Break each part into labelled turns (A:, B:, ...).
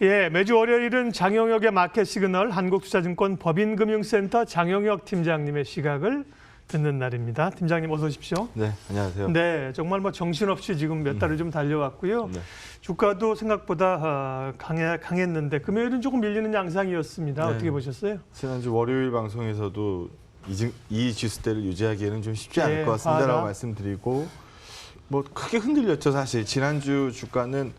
A: 예, 매주 월요일은 장영혁의 마켓 시그널 한국투자증권 법인금융센터 장영혁 팀장님의 시각을 듣는 날입니다. 팀장님 어서 오십시오.
B: 네, 안녕하세요.
A: 네, 정말 뭐 정신없이 지금 몇 달을 좀 달려왔고요.
B: 네.
A: 주가도 생각보다 아, 강해, 강했는데 금요일은 조금 밀리는 양상이었습니다.
B: 네.
A: 어떻게 보셨어요?
B: 지난주 월요일 방송에서도 이, 지- 이 지수대를 유지하기에는 좀 쉽지 않을
A: 예,
B: 것 같습니다라고. 말씀드리고 뭐 크게 흔들렸죠 사실 지난주 주가는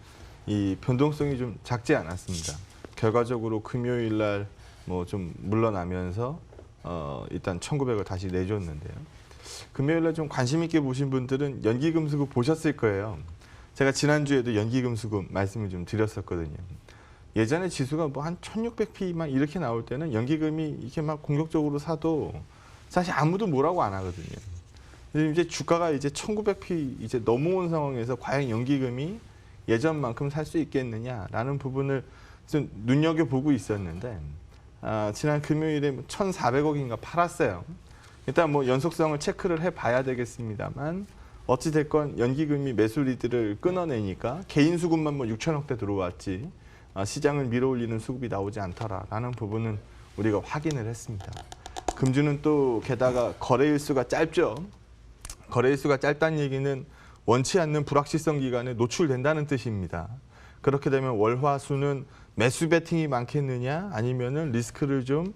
B: 이 변동성이 좀 작지 않았습니다. 결과적으로 금요일 날 뭐 좀 물러나면서 어 일단 1,900을 다시 내줬는데요. 금요일 날 좀 관심 있게 보신 분들은 연기금수급 보셨을 거예요. 제가 지난주에도 연기금수급 말씀을 좀 드렸었거든요. 예전에 지수가 뭐 한 1600P만 이렇게 나올 때는 연기금이 이렇게 막 공격적으로 사도 사실 아무도 뭐라고 안 하거든요. 이제 주가가 이제 1900P 이제 넘어온 상황에서 과연 연기금이 예전만큼 살 수 있겠느냐라는 부분을 좀 눈여겨 보고 있었는데 아, 지난 금요일에 1,400억인가 팔았어요. 일단 뭐 연속성을 체크를 해봐야 되겠습니다만 어찌 됐건 연기금이 매수 리드를 끊어내니까 개인 수급만 뭐 6천억대 들어왔지 아, 시장을 밀어올리는 수급이 나오지 않더라라는 부분은 우리가 확인을 했습니다. 금주는 또 게다가 거래일수가 짧죠. 거래일수가 짧다는 얘기는 원치 않는 불확실성 기간에 노출된다는 뜻입니다. 그렇게 되면 월화수는 매수 베팅이 많겠느냐 아니면은 리스크를 좀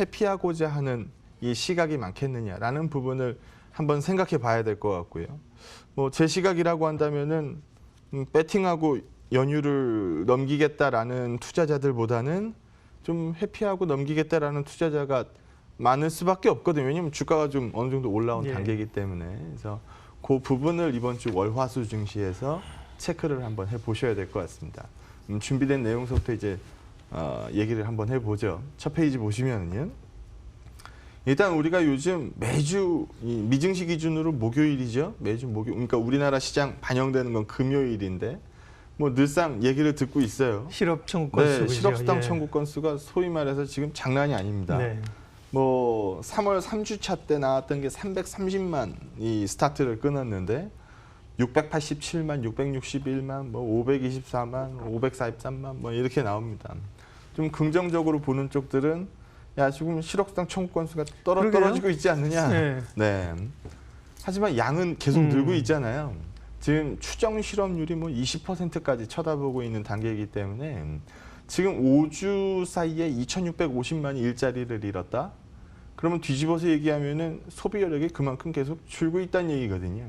B: 회피하고자 하는 이 시각이 많겠느냐라는 부분을 한번 생각해 봐야 될 것 같고요. 뭐 제 시각이라고 한다면은 음, 배팅하고 연휴를 넘기겠다라는 투자자들보다는 좀 회피하고 넘기겠다라는 투자자가 많을 수밖에 없거든요. 왜냐하면 주가가 좀 어느 정도 올라온
A: 예.
B: 단계이기 때문에 그래서 그 부분을 이번 주 월화수 증시에서 체크를 한번 해보셔야 될 것 같습니다. 음, 준비된 내용서부터 이제 어, 얘기를 한번 해보죠. 첫 페이지 보시면은요. 일단 우리가 요즘 매주 이 미증시 기준으로 목요일이죠. 매주 목요. 그러니까 우리나라 시장 반영되는 건 금요일인데 뭐 늘상 얘기를 듣고 있어요.
A: 실업 청구권
B: 네,
A: 수급이죠.
B: 실업 수당
A: 예.
B: 청구 건수가 소위 말해서 지금 장난이 아닙니다.
A: 네.
B: 뭐 3월 3주차 때 나왔던 게 330만 이 스타트를 끊었는데 687만, 661만, 뭐 524만, 543만 뭐 이렇게 나옵니다. 좀 긍정적으로 보는 쪽들은 야 지금 실업수당 청구 건수가 떨어. 떨어지고 있지 않느냐.
A: 네.
B: 네. 하지만 양은 계속
A: 음.
B: 늘고 있잖아요. 지금 추정 실업률이 뭐 20%까지 쳐다보고 있는 단계이기 때문에 지금 5주 사이에 2,650만이 일자리를 잃었다. 그러면 뒤집어서 얘기하면은 소비 여력이 그만큼 계속 줄고 있다는 얘기거든요.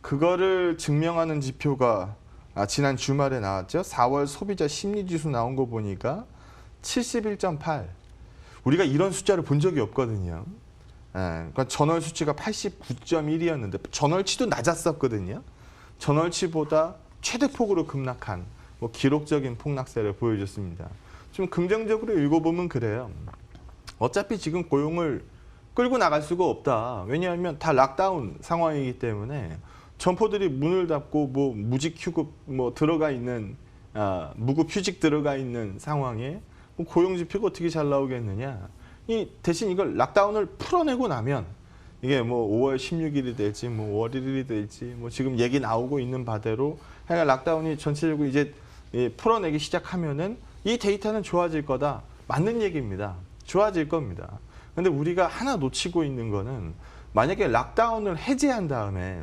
B: 그거를 증명하는 지표가 아, 지난 주말에 나왔죠. 4월 소비자 심리 지수 나온 거 보니까 71.8. 우리가 이런 숫자를 본 적이 없거든요. 예, 그러니까 전월 수치가 89.1이었는데 전월치도 낮았었거든요. 전월치보다 최대폭으로 급락한 뭐 기록적인 폭락세를 보여줬습니다. 좀 긍정적으로 읽어보면 그래요. 어차피 지금 고용을 끌고 나갈 수가 없다. 왜냐하면 다 락다운 상황이기 때문에 점포들이 문을 닫고 뭐 무직 휴급 뭐 들어가 있는 아, 무급 휴직 들어가 있는 상황에 뭐 고용 지표가 어떻게 잘 나오겠느냐. 이 대신 이걸 락다운을 풀어내고 나면 이게 뭐 5월 16일이 될지 뭐 5월 1일이 될지 뭐 지금 얘기 나오고 있는 바대로 하여간 락다운이 전체적으로 이제 예, 풀어내기 시작하면은 이 데이터는 좋아질 거다. 맞는 얘기입니다. 좋아질 겁니다. 근데 우리가 하나 놓치고 있는 거는 만약에 락다운을 해제한 다음에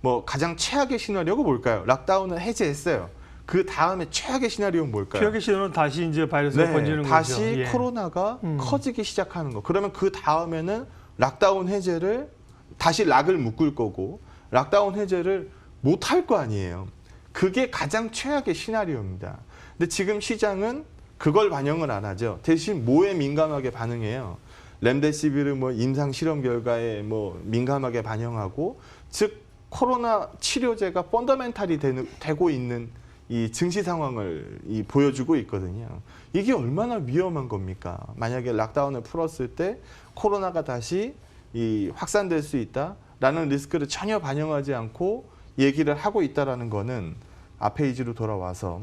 B: 뭐 가장 최악의 시나리오가 뭘까요? 락다운을 해제했어요. 그 다음에 최악의 시나리오는 뭘까요?
A: 피하기 시도는 다시 이제 바이러스가 번지는
B: 다시
A: 거죠. 예.
B: 코로나가
A: 음.
B: 커지기 시작하는 거. 그러면 그 다음에는 락다운 해제를 다시 락을 묶을 거고 락다운 해제를 못 할 거 아니에요. 그게 가장 최악의 시나리오입니다. 근데 지금 시장은 그걸 반영을 안 하죠. 대신 뭐에 민감하게 반응해요. 렘데시비르 뭐 임상 실험 결과에 뭐 민감하게 반영하고 즉 코로나 치료제가 펀더멘탈이 되는, 되고 있는 이 증시 상황을 이 보여주고 있거든요. 이게 얼마나 위험한 겁니까? 만약에 락다운을 풀었을 때 코로나가 다시 이 확산될 수 있다라는 리스크를 전혀 반영하지 않고 얘기를 하고 있다라는 거는 앞 페이지로 돌아와서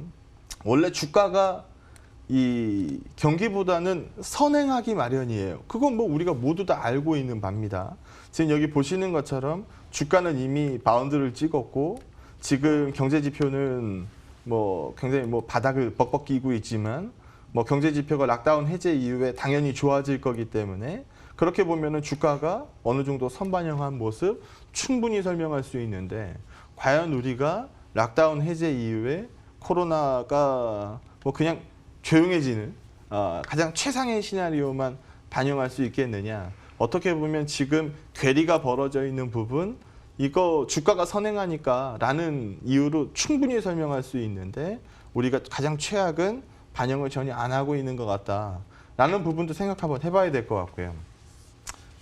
B: 원래 주가가 이 경기보다는 선행하기 마련이에요. 그건 뭐 우리가 모두 다 알고 있는 바입니다. 지금 여기 보시는 것처럼 주가는 이미 바운드를 찍었고 지금 경제 지표는 뭐 굉장히 뭐 바닥을 벅벅 끼고 있지만 뭐 경제 지표가 락다운 해제 이후에 당연히 좋아질 거기 때문에 그렇게 보면은 주가가 어느 정도 선반영한 모습 충분히 설명할 수 있는데 과연 우리가 락다운 해제 이후에 코로나가 뭐 그냥 조용해지는 어, 가장 최상의 시나리오만 반영할 수 있겠느냐? 어떻게 보면 지금 괴리가 벌어져 있는 부분 이거 주가가 선행하니까 라는 이유로 충분히 설명할 수 있는데 우리가 가장 최악은 반영을 전혀 안 하고 있는 것 같다 라는 부분도 생각 한번 해봐야 될 것 같고요.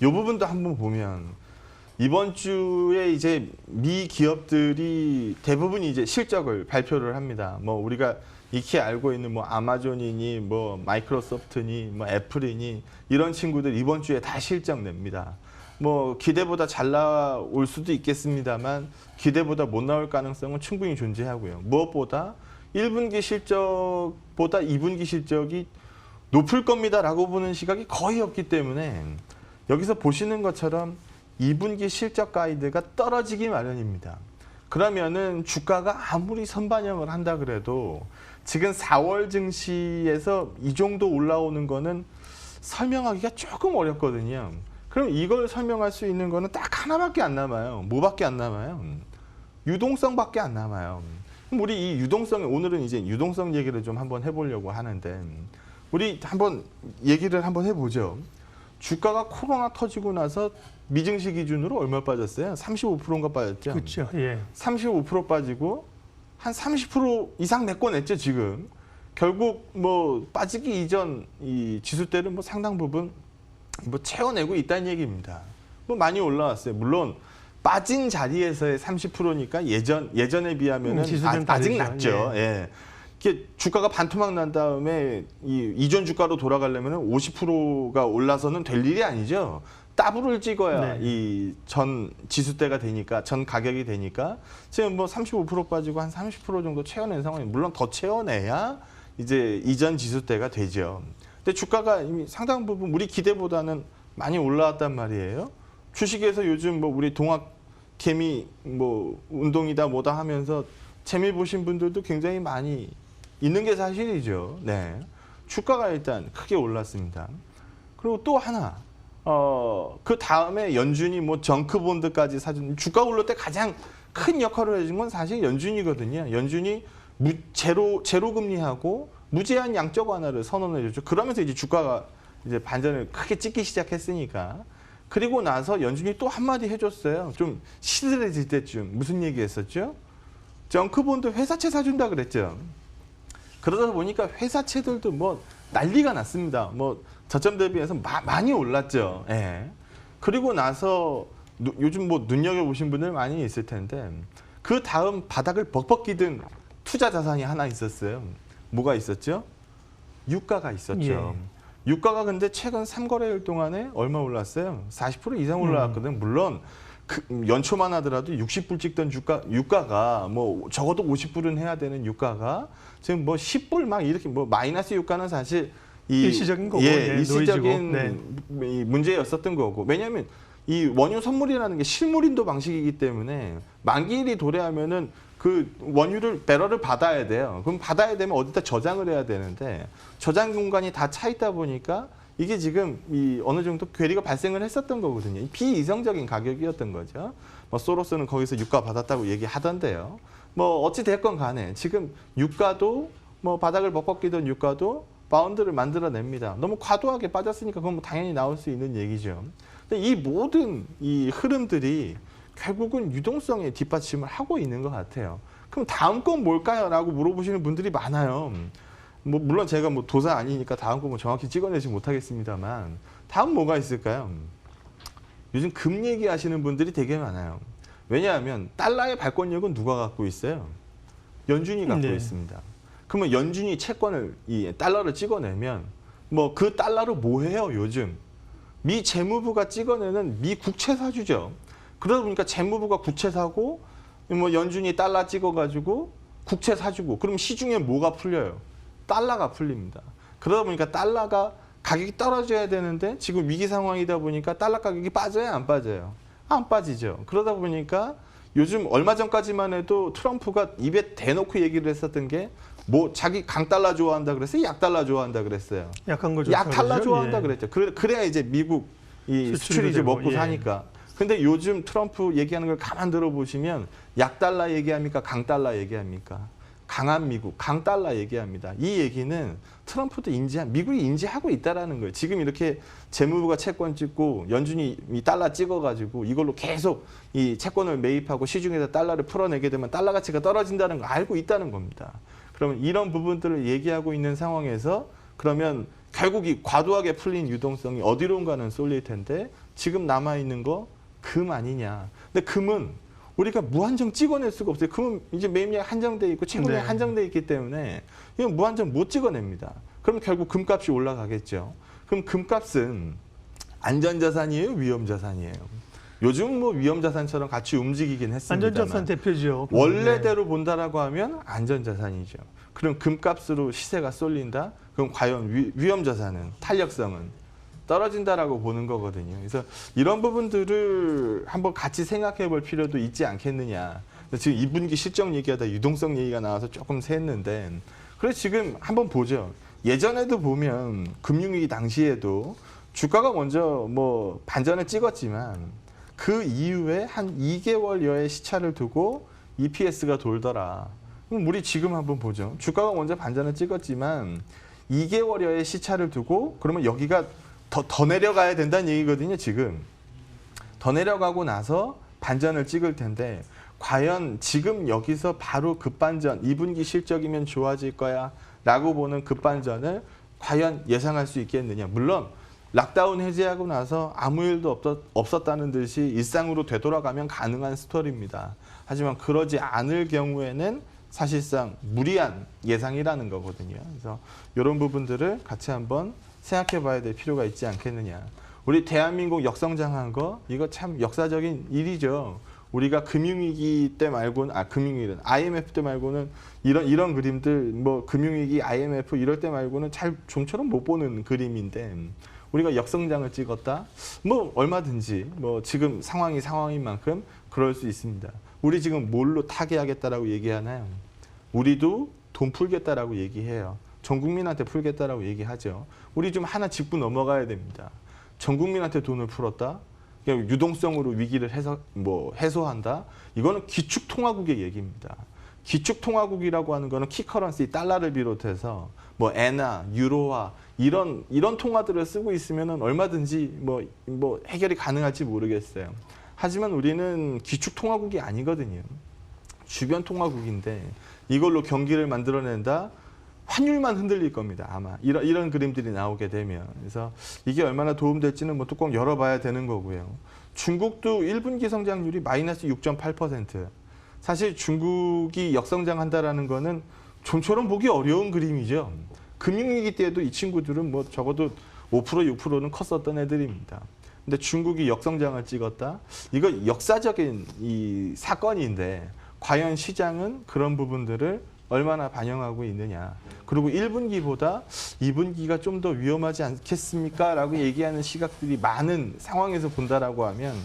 B: 이 부분도 한번 보면 이번 주에 이제 미 기업들이 대부분 이제 실적을 발표를 합니다. 뭐 우리가 익히 알고 있는 뭐 아마존이니 뭐 마이크로소프트니 뭐 애플이니 이런 친구들 이번 주에 다 실적 냅니다. 뭐 기대보다 잘 나올 수도 있겠습니다만 기대보다 못 나올 가능성은 충분히 존재하고요. 무엇보다 1분기 실적보다 2분기 실적이 높을 겁니다라고 보는 시각이 거의 없기 때문에 여기서 보시는 것처럼 2분기 실적 가이드가 떨어지기 마련입니다. 그러면은 주가가 아무리 선반영을 한다 그래도 지금 4월 증시에서 이 정도 올라오는 거는 설명하기가 조금 어렵거든요. 그럼 이걸 설명할 수 있는 거는 딱 하나밖에 안 남아요. 뭐밖에 안 남아요? 유동성밖에 안 남아요. 그럼 우리 이 유동성 오늘은 이제 유동성 얘기를 좀 한번 해보려고 하는데 우리 한번 얘기를 한번 해보죠. 주가가 코로나 터지고 나서 미증시 기준으로 얼마 빠졌어요? 35%인가 빠졌죠.
A: 그렇죠. 예.
B: 35% 빠지고 한 30% 이상 메꿔냈죠 지금. 결국 뭐 빠지기 이전 이 지수대를 뭐 상당 부분 뭐 채워내고 있다는 얘기입니다. 뭐 많이 올라왔어요. 물론 빠진 자리에서의 30%니까 예전 예전에 비하면은
A: 음,
B: 아,
A: 다르죠.
B: 낮죠. 예. 이게 주가가 반토막 난 다음에 이 이전 주가로 돌아가려면 50%가 올라서는 될 일이 아니죠. 따블을 찍어야
A: 네.
B: 이전 지수대가 되니까 전 가격이 되니까 지금 뭐 35% 빠지고 한 30% 정도 채워낸 상황이 물론 더 채워내야 이제 이전 지수대가 되죠. 근데 주가가 이미 상당 부분 우리 기대보다는 많이 올라왔단 말이에요. 주식에서 요즘 뭐 우리 동학 개미 뭐 운동이다 뭐다 하면서 재미 보신 분들도 굉장히 많이 있는 게 사실이죠. 네. 주가가 일단 크게 올랐습니다. 그리고 또 하나 어, 그 다음에 연준이 뭐 정크 본드까지 사준 주가 올릴 때 가장 큰 역할을 해준 건 사실 연준이거든요. 연준이 무, 제로 제로 금리하고 무제한 양적 완화를 선언해 줬죠. 그러면서 이제 주가가 이제 반전을 크게 찍기 시작했으니까. 그리고 나서 연준이 또 한마디 해줬어요. 좀 시들해질 때쯤 무슨 얘기 했었죠? 정크본드 회사채 사준다 그랬죠. 그러다 보니까 회사채들도 뭐 난리가 났습니다. 뭐 저점 대비해서 마- 많이 올랐죠. 예. 그리고 나서 누- 요즘 뭐 눈여겨 보신 분들 많이 있을 텐데 그 다음 바닥을 벅벅 끼든 투자 자산이 하나 있었어요. 뭐가 있었죠? 유가가 있었죠. 유가가 근데 최근 3거래일 동안에 얼마 올랐어요? 40% 이상 올라왔거든. 물론 그 연초만 하더라도 60불 찍던 주가 유가가 뭐 적어도 50불은 해야 되는 유가가 지금 뭐 10불 막 이렇게 뭐 마이너스 유가는 사실 이
A: 일시적인 거고,
B: 예,
A: 예,
B: 일시적인
A: 이
B: 문제였었던 거고 왜냐하면 이 원유 선물이라는 게 실물인도 방식이기 때문에 만기일이 도래하면은 그 원유를 배럴을 받아야 돼요. 그럼 받아야 되면 어디다 저장을 해야 되는데 저장 공간이 다 차 있다 보니까 이게 지금 이 어느 정도 괴리가 발생을 했었던 거거든요. 비이성적인 가격이었던 거죠. 뭐 소로스는 거기서 유가 받았다고 얘기하던데요. 뭐 어찌 됐건 간에 지금 유가도 뭐 바닥을 끼던 유가도 바운드를 만들어냅니다. 너무 과도하게 빠졌으니까 그건 뭐 당연히 나올 수 있는 얘기죠. 근데 이 모든 이 흐름들이 결국은 유동성에 뒷받침을 하고 있는 것 같아요. 그럼 다음 건 뭘까요? 라고 물어보시는 분들이 많아요. 뭐 물론 제가 뭐 도사 아니니까 다음 건 뭐 정확히 찍어내지 못하겠습니다만 다음 뭐가 있을까요? 요즘 금 얘기하시는 분들이 되게 많아요. 왜냐하면 달러의 발권력은 누가 갖고 있어요? 연준이 갖고
A: 네.
B: 있습니다. 그러면 연준이 채권을 이 달러를 찍어내면 뭐 그 달러로 뭐 해요 요즘? 미 재무부가 찍어내는 미 국채 사주죠. 그러다 보니까 재무부가 국채 사고 뭐 연준이 달러 찍어가지고 국채 사주고 그럼 시중에 뭐가 풀려요? 달러가 풀립니다. 그러다 보니까 달러가 가격이 떨어져야 되는데 지금 위기 상황이다 보니까 달러 가격이 빠져요 안 빠져요? 안 빠지죠. 그러다 보니까 요즘 얼마 전까지만 해도 트럼프가 입에 대놓고 얘기를 했었던 게 뭐 자기 강달러 좋아한다 그랬어요, 약달러 좋아한다 그랬어요.
A: 약한 걸
B: 약달러 좋아한다?
A: 예.
B: 그랬죠. 그래, 그래야 이제 미국 이
A: 수출이
B: 이제 먹고
A: 예.
B: 사니까. 근데 요즘 트럼프 얘기하는 걸 가만 들어보시면 약달러 얘기합니까? 강달러 얘기합니까? 강한 미국, 강달러 얘기합니다. 이 얘기는 트럼프도 인지한, 미국이 인지하고 있다라는 거예요. 지금 이렇게 재무부가 채권 찍고 연준이 이 달러 찍어가지고 이걸로 계속 이 채권을 매입하고 시중에서 달러를 풀어내게 되면 달러 가치가 떨어진다는 거 알고 있다는 겁니다. 그러면 이런 부분들을 얘기하고 있는 상황에서 그러면 결국 이 과도하게 풀린 유동성이 어디론가는 쏠릴 텐데 지금 남아 있는 거 금 아니냐. 근데 금은 우리가 무한정 찍어낼 수가 없어요. 금은 이제 매입량이 한정돼 있고 채권량이
A: 네.
B: 한정돼 있기 때문에 이건 무한정 못 찍어냅니다. 그럼 결국 금값이 올라가겠죠. 그럼 금값은 안전자산이에요, 위험자산이에요. 요즘 뭐 위험자산처럼 같이 움직이긴 했습니다만
A: 안전자산 대표죠.
B: 원래대로 본다라고 하면 안전자산이죠. 그럼 금값으로 시세가 쏠린다? 그럼 과연 위, 위험자산은 탄력성은 떨어진다라고 보는 거거든요. 그래서 이런 부분들을 한번 같이 생각해 볼 필요도 있지 않겠느냐. 지금 2분기 실적 얘기하다 유동성 얘기가 나와서 조금 샜는데 그래서 지금 한번 보죠. 예전에도 보면 금융위기 당시에도 주가가 먼저 뭐 반전을 찍었지만 그 이후에 한 2개월여의 시차를 두고 EPS가 돌더라. 그럼 우리 지금 한번 보죠. 주가가 먼저 반전을 찍었지만 2개월여의 시차를 두고 그러면 여기가 더, 더 내려가야 된다는 얘기거든요, 지금. 더 내려가고 나서 반전을 찍을 텐데 과연 지금 여기서 바로 급반전 2분기 실적이면 좋아질 거야 라고 보는 급반전을 과연 예상할 수 있겠느냐 물론 락다운 해제하고 나서 아무 일도 없었, 없었다는 듯이 일상으로 되돌아가면 가능한 스토리입니다. 하지만 그러지 않을 경우에는 사실상 무리한 예상이라는 거거든요. 그래서 이런 부분들을 같이 한번 생각해 봐야 될 필요가 있지 않겠느냐. 우리 대한민국 역성장한 거 이거 참 역사적인 일이죠. 우리가 금융위기 때 말고는 아 금융위기는 IMF 때 말고는 이런 이런 그림들 뭐 금융위기 IMF 이럴 때 말고는 잘 좀처럼 못 보는 그림인데 우리가 역성장을 찍었다. 뭐 얼마든지 뭐 지금 상황이 상황인 만큼 그럴 수 있습니다. 우리 지금 뭘로 타개하겠다라고 얘기하나요? 우리도 돈 풀겠다라고 얘기해요. 전 국민한테 풀겠다라고 얘기하죠. 우리 좀 하나 짚고 넘어가야 됩니다. 전 국민한테 돈을 풀었다. 유동성으로 위기를 해소 뭐 해소한다. 이거는 기축 통화국의 얘기입니다. 기축 통화국이라고 하는 거는 키커런시 달러를 비롯해서 뭐 엔화, 유로화 이런 이런 통화들을 쓰고 있으면은 얼마든지 뭐 뭐 해결이 가능할지 모르겠어요. 하지만 우리는 기축 통화국이 아니거든요. 주변 통화국인데 이걸로 경기를 만들어낸다. 환율만 흔들릴 겁니다. 아마 이런 이런 그림들이 나오게 되면 그래서 이게 얼마나 도움될지는 뭐 뚜껑 열어봐야 되는 거고요. 중국도 1분기 성장률이 마이너스 6.8%. 사실 중국이 역성장한다라는 거는 좀처럼 보기 어려운 그림이죠. 금융위기 때도 이 친구들은 뭐 적어도 5% 6%는 컸었던 애들입니다. 근데 중국이 역성장을 찍었다. 이거 역사적인 이 사건인데 과연 시장은 그런 부분들을 얼마나 반영하고 있느냐. 그리고 1분기보다 2분기가 좀 더 위험하지 않겠습니까? 라고 얘기하는 시각들이 많은 상황에서 본다라고 하면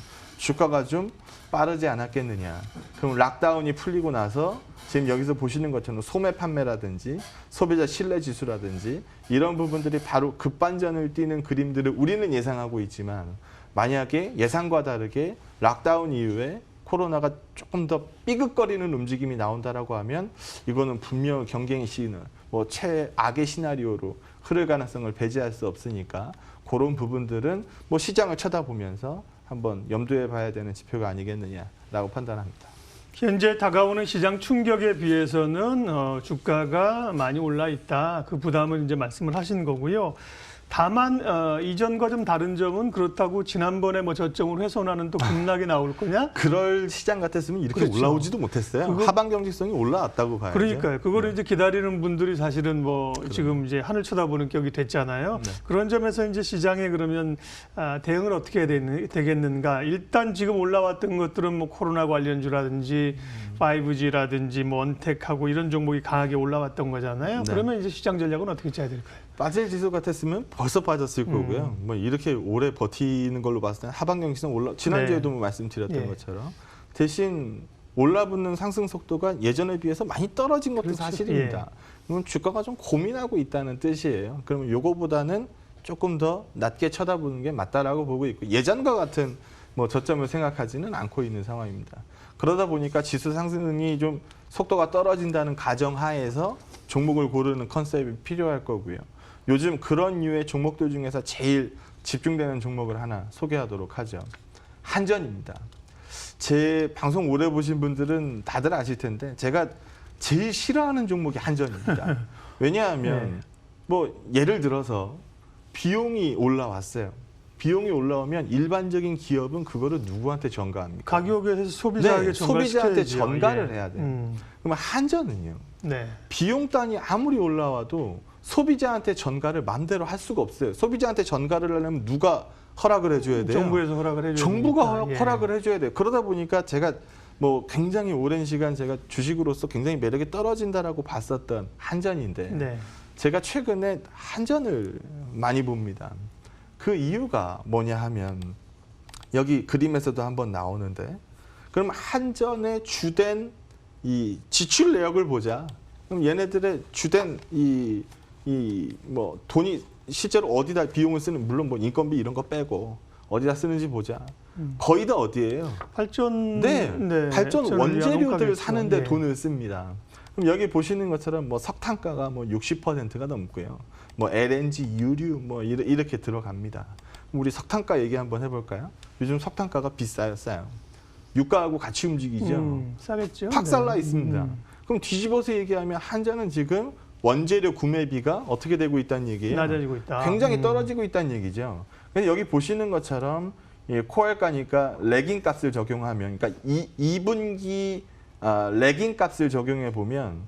B: 주가가 좀 빠르지 않았겠느냐. 그럼 락다운이 풀리고 나서 지금 여기서 보시는 것처럼 소매 판매라든지 소비자 신뢰 지수라든지 이런 부분들이 바로 급반전을 띠는 그림들을 우리는 예상하고 있지만 만약에 예상과 다르게 락다운 이후에 코로나가 조금 더 삐걱거리는 움직임이 나온다라고 하면 이거는 분명 경쟁의 시그널, 뭐 최악의 시나리오로 흐를 가능성을 배제할 수 없으니까 그런 부분들은 뭐 시장을 쳐다보면서 한번 염두에 봐야 되는 지표가 아니겠느냐라고 판단합니다.
A: 현재 다가오는 시장 충격에 비해서는 어, 주가가 많이 올라 있다. 그 부담을 이제 말씀을 하신 거고요. 다만 어, 이전과 좀 다른 점은 그렇다고 지난번에 뭐 저점을 훼손하는 또 급락이 나올 거냐?
B: 그럴 시장 같았으면 이렇게
A: 그렇죠.
B: 올라오지도 못했어요.
A: 그거-
B: 하방 경직성이 올라왔다고 봐야죠.
A: 그러니까요. 그거를 이제 기다리는 분들이 사실은 뭐 지금 이제 하늘 쳐다보는 격이 됐잖아요.
B: 네.
A: 그런 점에서 이제 시장에 그러면 아, 대응을 어떻게 해야 되겠는가? 일단 지금 올라왔던 것들은 뭐 코로나 관련주라든지
B: 음.
A: 5G라든지 뭐 언택하고 이런 종목이 강하게 올라왔던 거잖아요.
B: 네.
A: 그러면 이제 시장 전략은 어떻게 짜야 될까요?
B: 빠질 지수 같았으면 벌써 빠졌을
A: 음.
B: 거고요. 뭐 이렇게 오래 버티는 걸로 봤을 때 하방 경직성 올라 지난주에도
A: 네.
B: 뭐 말씀드렸던
A: 예.
B: 것처럼 대신 올라붙는 상승 속도가 예전에 비해서 많이 떨어진 것도
A: 그렇죠.
B: 사실입니다. 그럼 주가가 좀 고민하고 있다는 뜻이에요. 그러면 요거보다는 조금 더 낮게 쳐다보는 게 맞다라고 보고 있고 예전과 같은 뭐 저점을 생각하지는 않고 있는 상황입니다. 그러다 보니까 지수 상승이 좀 속도가 떨어진다는 가정 하에서 종목을 고르는 컨셉이 필요할 거고요. 요즘 그런 류의 종목들 중에서 제일 집중되는 종목을 하나 소개하도록 하죠. 한전입니다. 제 방송 오래 보신 분들은 다들 아실 텐데 제가 제일 싫어하는 종목이 한전입니다. 왜냐하면
A: 네.
B: 뭐 예를 들어서 비용이 올라왔어요. 비용이 올라오면 일반적인 기업은 그거를 누구한테 전가합니까?
A: 가격에 서 소비자에게
B: 네, 소비자한테. 전가를
A: 예.
B: 해야 돼요.
A: 음,
B: 그러면 한전은요.
A: 네.
B: 비용 단이 아무리 올라와도 소비자한테 전가를 마음대로 할 수가 없어요. 소비자한테 전가를 하려면 누가 허락을 해줘야 돼요?
A: 정부에서 허락을 해줘야
B: 정부가
A: 되니까.
B: 허-
A: 예.
B: 허락을 해줘야 돼요. 그러다 보니까 제가 뭐 굉장히 오랜 시간 제가 주식으로서 굉장히 매력이 떨어진다라고 봤었던 한전인데
A: 네.
B: 제가 최근에 한전을 많이 봅니다. 그 이유가 뭐냐 하면 여기 그림에서도 한번 나오는데 그럼 한전의 주된 이 지출 내역을 보자. 그럼 얘네들의 주된 이 이 뭐 돈이 실제로 어디다 비용을 쓰는 물론 뭐 인건비 이런 거 빼고 어디다 쓰는지 보자.
A: 음.
B: 거의 다 어디예요?
A: 발전
B: 네, 발전
A: 발전을 위한
B: 원재료들. 사는데
A: 예.
B: 돈을 씁니다. 그럼 여기 보시는 것처럼 뭐 석탄가가 뭐 60%가 넘고요. 뭐 LNG, 유류 뭐 이렇게 들어갑니다. 우리 석탄가 얘기 한번 해볼까요? 요즘 석탄가가 비싸요, 싸요. 유가하고 같이 움직이죠.
A: 음, 싸겠죠.
B: 팍살나
A: 네.
B: 있습니다.
A: 음,
B: 그럼 뒤집어서 얘기하면 한전은 지금 원재료 구매비가 어떻게 되고 있다는 얘기예요?
A: 낮아지고 있다.
B: 굉장히
A: 음.
B: 떨어지고 있다는 얘기죠. 근데 여기 보시는 것처럼 이 코알 가니까 레깅 값을 적용하면, 그러니까 이 2분기 아, 레깅 값을 적용해 보면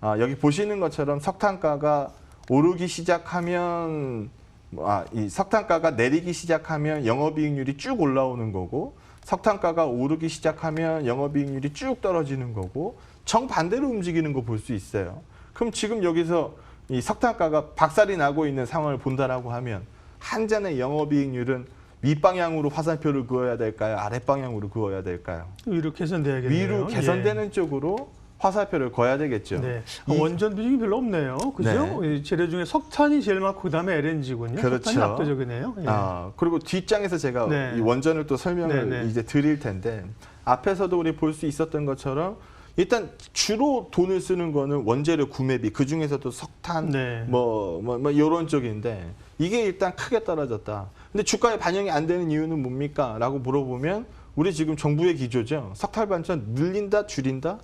B: 아, 여기 보시는 것처럼 석탄가가 오르기 시작하면 뭐, 아, 이 석탄가가 내리기 시작하면 영업이익률이 쭉 올라오는 거고 석탄가가 오르기 시작하면 영업이익률이 쭉 떨어지는 거고 정반대로 움직이는 거 볼 수 있어요. 그럼 지금 여기서 이 석탄가가 박살이 나고 있는 상황을 본다라고 하면 한 잔의 영업이익률은 윗방향으로 화살표를 그어야 될까요? 아랫방향으로 그어야 될까요?
A: 위로 개선돼야겠네요.
B: 위로 개선되는 쪽으로 화살표를 그어야 되겠죠.
A: 예. 네.
B: 이-
A: 원전 비중이 별로 없네요. 그죠? 이 재료 중에 석탄이 제일 많고 그다음에 LNG군요.
B: 그렇죠.
A: 석탄이 압도적이네요. 예.
B: 아, 그리고 뒷장에서 제가
A: 네.
B: 이 원전을 또 설명을
A: 네, 네.
B: 이제 드릴 텐데 앞에서도 우리 볼 수 있었던 것처럼 일단 주로 돈을 쓰는 거는 원재료 구매비 그 중에서도 석탄
A: 네.
B: 뭐, 뭐, 뭐 이런 쪽인데 이게 일단 크게 떨어졌다. 근데 주가에 반영이 안 되는 이유는 뭡니까? 라고 물어보면 우리 지금 정부의 기조죠. 석탄 반찬 늘린다, 줄인다,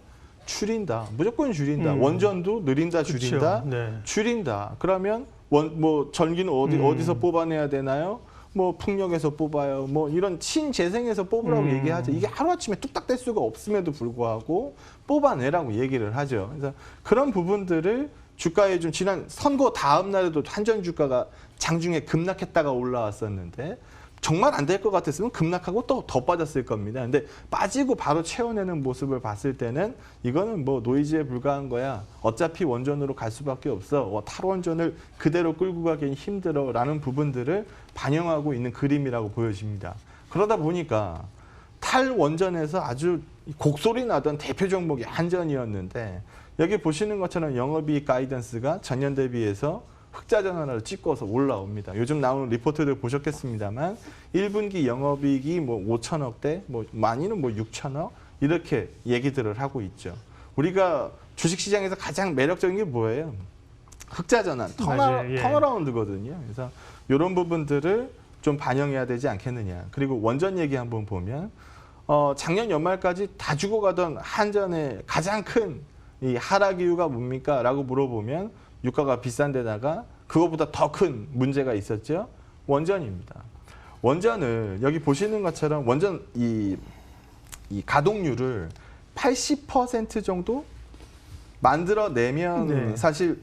B: 줄인다. 무조건 줄인다.
A: 음.
B: 원전도
A: 그쵸.
B: 줄인다.
A: 네.
B: 줄인다. 그러면 원 뭐 전기는 어디
A: 음.
B: 어디서 뽑아내야 되나요? 뭐 풍력에서 뽑아요. 뭐 이런 신재생에서 뽑으라고
A: 음.
B: 얘기하죠. 이게 하루아침에 뚝딱 될 수가 없음에도 불구하고 뽑아내라고 얘기를 하죠. 그래서 그런 부분들을 주가에 좀 지난 선거 다음 날에도 한전 주가가 장중에 급락했다가 올라왔었는데 정말 안 될 것 같았으면 급락하고 또 더 빠졌을 겁니다. 근데 빠지고 바로 채워내는 모습을 봤을 때는 이거는 뭐 노이즈에 불과한 거야. 어차피 원전으로 갈 수밖에 없어. 어, 탈원전을 그대로 끌고 가기엔 힘들어 라는 부분들을 반영하고 있는 그림이라고 보여집니다. 그러다 보니까 탈원전에서 아주 곡소리 나던 대표 종목이 한전이었는데 여기 보시는 것처럼 영업이익 가이던스가 전년 대비해서 흑자 전환을 찍고서 올라옵니다. 요즘 나오는 리포트들 보셨겠습니다만 1분기 영업이익이 뭐 5천억대, 뭐 많이는 뭐 6천억 이렇게 얘기들을 하고 있죠. 우리가 주식시장에서 가장 매력적인 게 뭐예요? 흑자 전환,
A: 맞아요. 예.
B: 턴어라운드거든요. 그래서 이런 부분들을 좀 반영해야 되지 않겠느냐. 그리고 원전 얘기 한번 보면 어, 작년 연말까지 다 죽어가던 한전의 가장 큰 이 하락 이유가 뭡니까? 라고 물어보면 유가가 비싼 데다가 그것보다 더 큰 문제가 있었죠. 원전입니다. 원전을 여기 보시는 것처럼 원전 이, 이 가동률을 80% 정도 만들어내면
A: 네.
B: 사실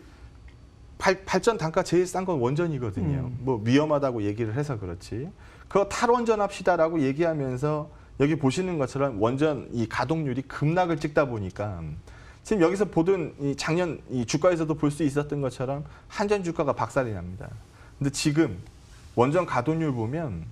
B: 발, 발전 단가 제일 싼 건 원전이거든요.
A: 음.
B: 뭐 위험하다고 얘기를 해서 그렇지. 그거 탈원전 합시다라고 얘기하면서 여기 보시는 것처럼 원전 이 가동률이 급락을 찍다 보니까 지금 여기서 보던 이 작년 이 주가에서도 볼 수 있었던 것처럼 한전 주가가 박살이 납니다. 근데 지금 원전 가동률 보면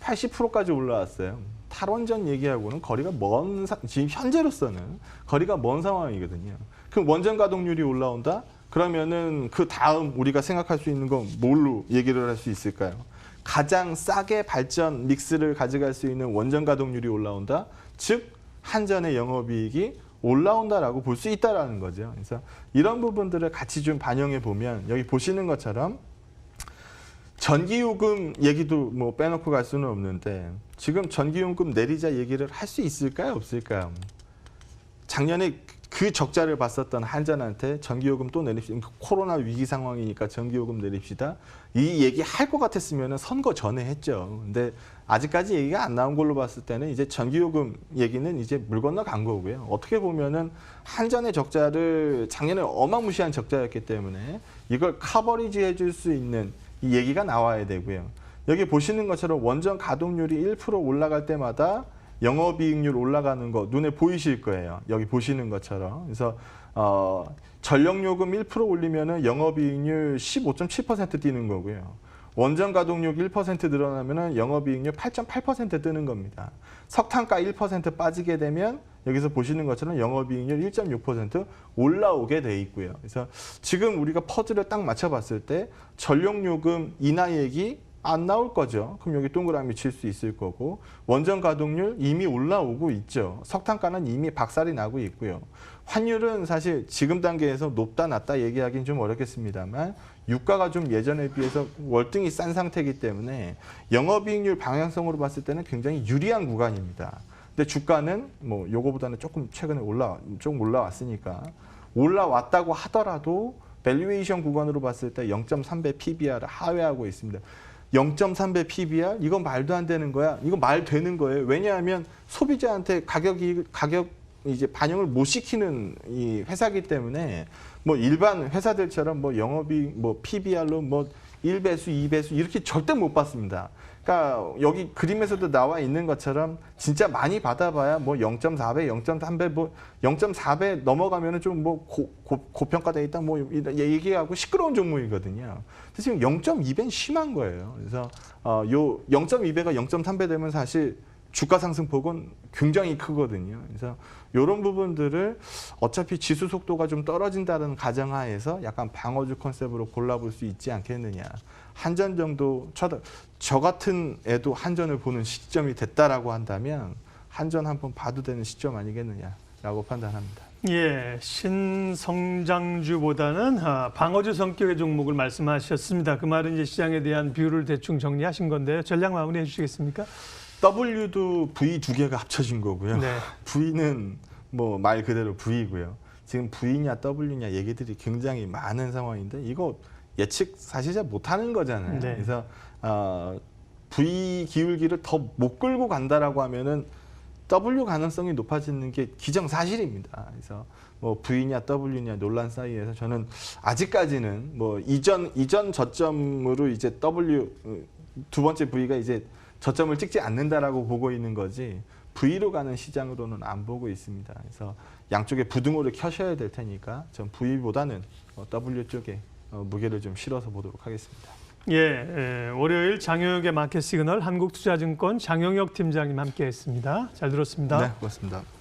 B: 80%까지 올라왔어요. 탈원전 얘기하고는 거리가 먼 사- 지금 현재로서는 거리가 먼 상황이거든요. 그럼 원전 가동률이 올라온다? 그러면은 그 다음 우리가 생각할 수 있는 건 뭘로 얘기를 할 수 있을까요? 가장 싸게 발전 믹스를 가져갈 수 있는 원전 가동률이 올라온다. 즉 한전의 영업이익이 올라온다라고 볼 수 있다라는 거죠. 그래서 이런 부분들을 같이 좀 반영해 보면 여기 보시는 것처럼 전기요금 얘기도 뭐 빼놓고 갈 수는 없는데 지금 전기요금 내리자 얘기를 할 수 있을까요, 없을까요? 작년에 그 적자를 봤었던 한전한테 전기요금 또 내립시다. 코로나 위기 상황이니까 전기요금 내립시다. 이 얘기 할 것 같았으면 선거 전에 했죠. 근데 아직까지 얘기가 안 나온 걸로 봤을 때는 이제 전기요금 얘기는 이제 물 건너 간 거고요. 어떻게 보면은 한전의 적자를 작년에 어마무시한 적자였기 때문에 이걸 커버리지 해줄 수 있는 이 얘기가 나와야 되고요. 여기 보시는 것처럼 원전 가동률이 1% 올라갈 때마다 영업이익률 올라가는 거 눈에 보이실 거예요. 여기 보시는 것처럼. 그래서 어, 전력요금 1% 올리면은 영업이익률 15.7% 뛰는 거고요. 원전 가동률 1% 늘어나면은 영업이익률 8.8% 뜨는 겁니다. 석탄가 1% 빠지게 되면 여기서 보시는 것처럼 영업이익률 1.6% 올라오게 돼 있고요. 그래서 지금 우리가 퍼즐을 딱 맞춰봤을 때 전력요금 인하액이 안 나올 거죠. 그럼 여기 동그라미 칠 수 있을 거고 원전 가동률 이미 올라오고 있죠. 석탄가는 이미 박살이 나고 있고요. 환율은 사실 지금 단계에서 높다 낮다 얘기하기는 좀 어렵겠습니다만 유가가 좀 예전에 비해서 월등히 싼 상태이기 때문에 영업이익률 방향성으로 봤을 때는 굉장히 유리한 구간입니다. 근데 주가는 뭐 요거보다는 조금 최근에 올라 조금 올라왔으니까 올라왔다고 하더라도 밸류에이션 구간으로 봤을 때 0.3배 PBR을 하회하고 있습니다. 0.3배 PBR 이건 말도 안 되는 거야. 이거 말 되는 거예요. 왜냐하면 소비자한테 가격이 가격 이제 반영을 못 시키는 이 회사기 때문에 뭐 일반 회사들처럼 뭐 영업이 뭐 PBR로 뭐 1배수, 2배수 이렇게 절대 못 받습니다. 그러니까 여기 그림에서도 나와 있는 것처럼 진짜 많이 받아봐야 뭐 0.4배, 0.3배, 뭐 0.4배 넘어가면은 좀 뭐 고평가돼 있다 뭐 얘기하고 시끄러운 종목이거든요. 근데 지금 0.2배는 심한 거예요. 그래서 어요 0.2배가 0.3배 되면 사실 주가 상승폭은 굉장히 크거든요. 그래서 이런 부분들을 어차피 지수 속도가 좀 떨어진다는 가정하에서 약간 방어주 컨셉으로 골라볼 수 있지 않겠느냐. 한전 정도 쳐다 저 같은 애도 한전을 보는 시점이 됐다라고 한다면 한전 한번 봐도 되는 시점 아니겠느냐라고 판단합니다.
A: 예, 신성장주보다는 아, 방어주 성격의 종목을 말씀하셨습니다. 그 말은 이제 시장에 대한 뷰를 대충 정리하신 건데요. 전략 마무리해 주시겠습니까?
B: W도 V 두 개가 합쳐진 거고요.
A: 네.
B: V는 뭐 말 그대로 V고요. 지금 V냐 W냐 얘기들이 굉장히 많은 상황인데 이거 예측 사실 잘 못하는 거잖아요.
A: 네.
B: 그래서 어, V 기울기를 더 못 끌고 간다라고 하면은 W 가능성이 높아지는 게 기정사실입니다. 그래서 뭐 V냐 W냐 논란 사이에서 저는 아직까지는 뭐 이전 이전 저점으로 이제 W 어, 두 번째 V가 이제 저점을 찍지 않는다라고 보고 있는 거지 V로 가는 시장으로는 안 보고 있습니다. 그래서 양쪽에 부등호를 켜셔야 될 테니까 전 V보다는 어, W 쪽에 어, 무게를 좀 실어서 보도록 하겠습니다.
A: 예, 예, 월요일 장영혁의 마켓 시그널 한국투자증권 장영혁 팀장님 함께했습니다. 잘 들었습니다.
B: 네, 고맙습니다.